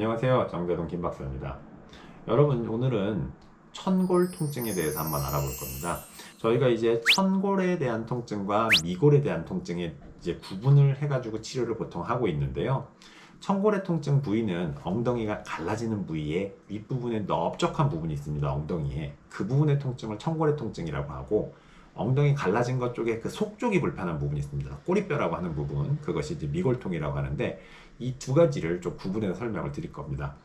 안녕하세요. 정대동 김박사입니다. 여러분, 오늘은 천골 통증에 대해서 한번 알아볼 겁니다. 저희가 이제 천골에 대한 통증과 미골에 대한 통증에 이제 구분을 해 가지고 치료를 보통 하고 있는데요. 천골의 통증 부위는 엉덩이가 갈라지는 부위에 윗부분에 넓적한 부분이 있습니다. 엉덩이에. 그 부분의 통증을 천골의 통증이라고 하고, 엉덩이 갈라진 것 쪽에 그 속 쪽이 불편한 부분이 있습니다. 꼬리뼈라고 하는 부분, 그것이 이제 미골통이라고 하는데, 이 두 가지를 좀 구분해서 설명을 드릴 겁니다.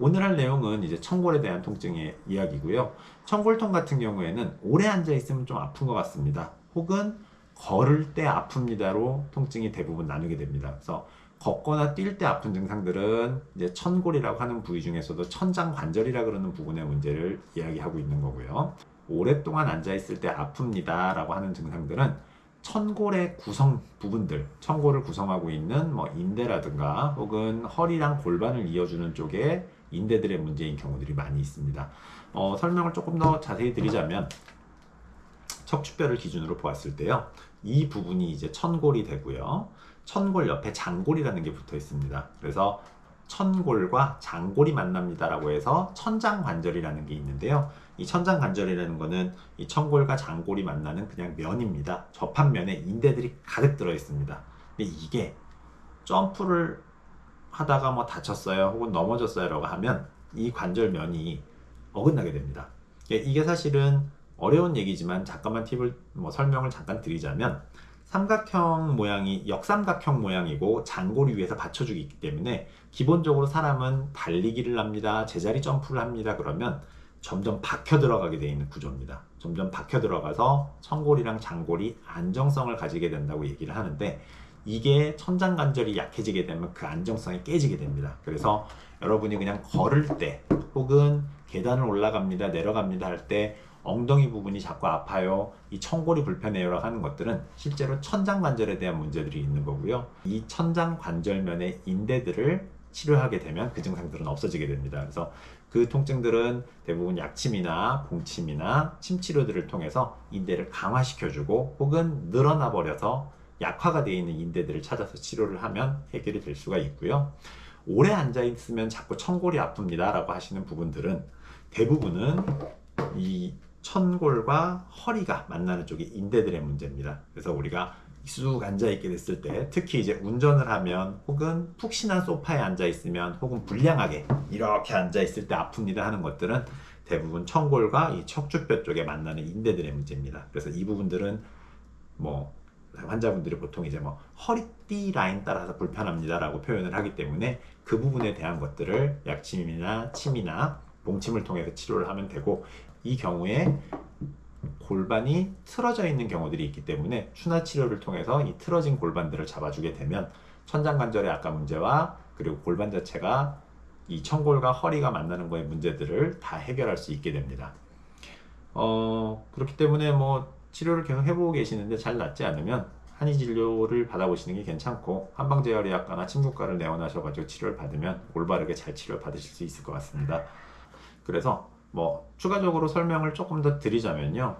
오늘 할 내용은 이제 천골에 대한 통증의 이야기고요. 천골통 같은 경우에는 오래 앉아 있으면 좀 아픈 것 같습니다. 혹은 걸을 때 아픕니다로 통증이 대부분 나누게 됩니다. 그래서 걷거나 뛸 때 아픈 증상들은 이제 천골이라고 하는 부위 중에서도 천장 관절이라 그러는 부분의 문제를 이야기하고 있는 거고요. 오랫동안 앉아 있을 때 아픕니다 라고 하는 증상들은 천골의 구성 부분들, 천골을 구성하고 있는 뭐 인대라든가 혹은 허리랑 골반을 이어주는 쪽에 인대들의 문제인 경우들이 많이 있습니다. 어, 설명을 조금 더 자세히 드리자면 척추뼈를 기준으로 보았을 때요. 이 부분이 이제 천골이 되고요. 천골 옆에 장골이라는 게 붙어 있습니다. 그래서 천골과 장골이 만납니다라고 해서 천장관절이라는 게 있는데요. 이 천장관절이라는 거는 이 천골과 장골이 만나는 그냥 면입니다. 접합면에 인대들이 가득 들어 있습니다. 근데 이게 점프를 하다가 뭐 다쳤어요 혹은 넘어졌어요라고 하면 이 관절면이 어긋나게 됩니다. 예, 이게 사실은 어려운 얘기지만 잠깐만 팁을 뭐 설명을 잠깐 드리자면 삼각형 모양이 역삼각형 모양이고 장골이 위에서 받쳐주기 때문에 기본적으로 사람은 달리기를 합니다. 제자리 점프를 합니다. 그러면 점점 박혀 들어가게 되어 있는 구조입니다. 점점 박혀 들어가서 천골이랑 장골이 안정성을 가지게 된다고 얘기를 하는데 이게 천장 관절이 약해지게 되면 그 안정성이 깨지게 됩니다. 그래서 여러분이 그냥 걸을 때 혹은 계단을 올라갑니다, 내려갑니다 할 때 엉덩이 부분이 자꾸 아파요, 이 천골이 불편해요라고 하는 것들은 실제로 천장 관절에 대한 문제들이 있는 거고요. 이 천장 관절면의 인대들을 치료하게 되면 그 증상들은 없어지게 됩니다. 그래서 그 통증들은 대부분 약침이나 봉침이나 침 치료들을 통해서 인대를 강화시켜주고 혹은 늘어나 버려서 약화가 되어 있는 인대들을 찾아서 치료를 하면 해결이 될 수가 있고요. 오래 앉아 있으면 자꾸 천골이 아픕니다 라고 하시는 부분들은 대부분은 이 천골과 허리가 만나는 쪽이 인대들의 문제입니다. 그래서 우리가 쑥 앉아 있게 됐을 때 특히 이제 운전을 하면 혹은 푹신한 소파에 앉아 있으면 혹은 불량하게 이렇게 앉아 있을 때 아픕니다 하는 것들은 대부분 천골과 이 척추뼈 쪽에 만나는 인대들의 문제입니다. 그래서 이 부분들은 뭐 환자분들이 보통 이제 뭐 허리띠 라인 따라서 불편합니다라고 표현을 하기 때문에 그 부분에 대한 것들을 약침이나 침이나 봉침을 통해서 치료를 하면 되고 이 경우에 골반이 틀어져 있는 경우들이 있기 때문에 추나 치료를 통해서 이 틀어진 골반들을 잡아주게 되면 천장관절의 아까 문제와 그리고 골반 자체가 이 천골과 허리가 만나는 거의 문제들을 다 해결할 수 있게 됩니다. 어, 그렇기 때문에 뭐 치료를 계속 해보고 계시는데 잘 낫지 않으면 한의 진료를 받아보시는 게 괜찮고 한방제혈의학과나 침구과를 내원하셔가지고 치료를 받으면 올바르게 잘 치료를 받으실 수 있을 것 같습니다. 그래서 뭐 추가적으로 설명을 조금 더 드리자면요.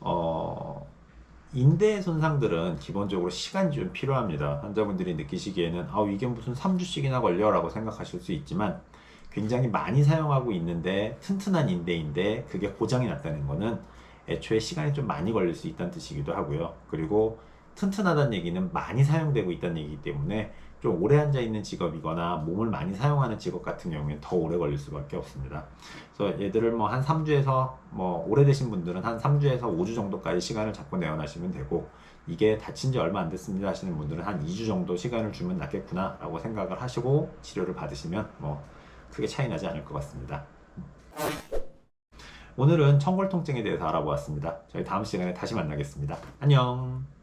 어, 인대 손상들은 기본적으로 시간이 좀 필요합니다. 환자분들이 느끼시기에는 아 이게 무슨 3주씩이나 걸려 라고 생각하실 수 있지만 굉장히 많이 사용하고 있는데 튼튼한 인대인데 그게 고장이 났다는 거는 애초에 시간이 좀 많이 걸릴 수 있다는 뜻이기도 하고요. 그리고 튼튼하다는 얘기는 많이 사용되고 있다는 얘기이기 때문에 좀 오래 앉아 있는 직업이거나 몸을 많이 사용하는 직업 같은 경우에는 더 오래 걸릴 수밖에 없습니다. 그래서 얘들을 뭐 한 3주에서 뭐 오래되신 분들은 한 3주에서 5주 정도까지 시간을 잡고 내원하시면 되고 이게 다친 지 얼마 안 됐습니다 하시는 분들은 한 2주 정도 시간을 주면 낫겠구나 라고 생각을 하시고 치료를 받으시면 뭐 크게 차이 나지 않을 것 같습니다. 오늘은 청골 통증에 대해서 알아보았습니다. 저희 다음 시간에 다시 만나겠습니다. 안녕!